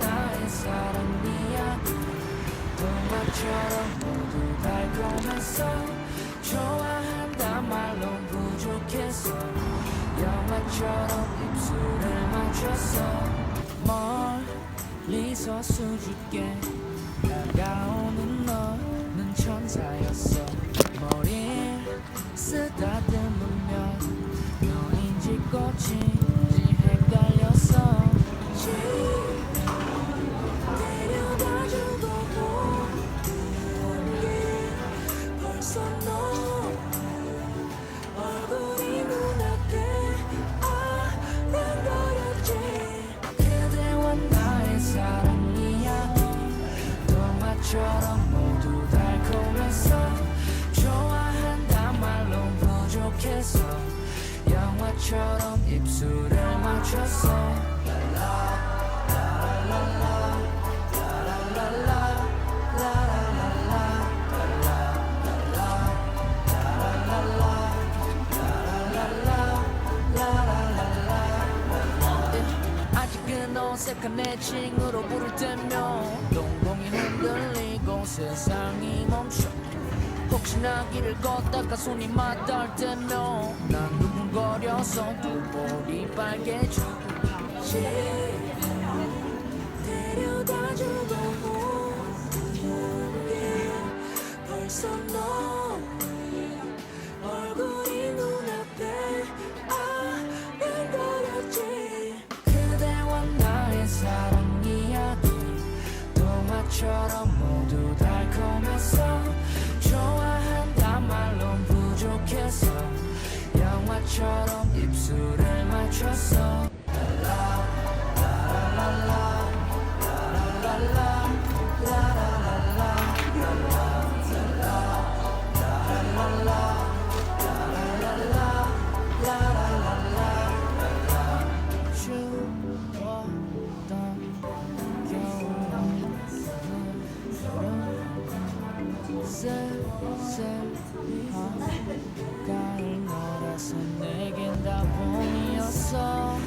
나의 사랑 이야기 동화처럼 모두 달콤했어 좋아한다 말로 부족했어 영화처럼 입술을 맞췄어 멀리서 수줍게 다가오는 너는 천사였어. 머리를 쓰다듬으면 너인지 꽃인 처럼 모두 달콤했어 좋아한다 말로 부족했어 영화처럼 입술을 맞췄어 어색한 애칭으로 부를 때면 동공이 흔들리고 세상이 멈춰. 혹시나 길을 걷다가 손이 맞닿을 때면 난 두근거려서 두 볼이 빨개져. 데려다주고 온게 벌써 너 동화처럼 모두 달콤했어 좋아한다 말론 부족했어 영화처럼 입술을 맞췄어 셀셀한 가을 날아서 내겐 다 봄이었어.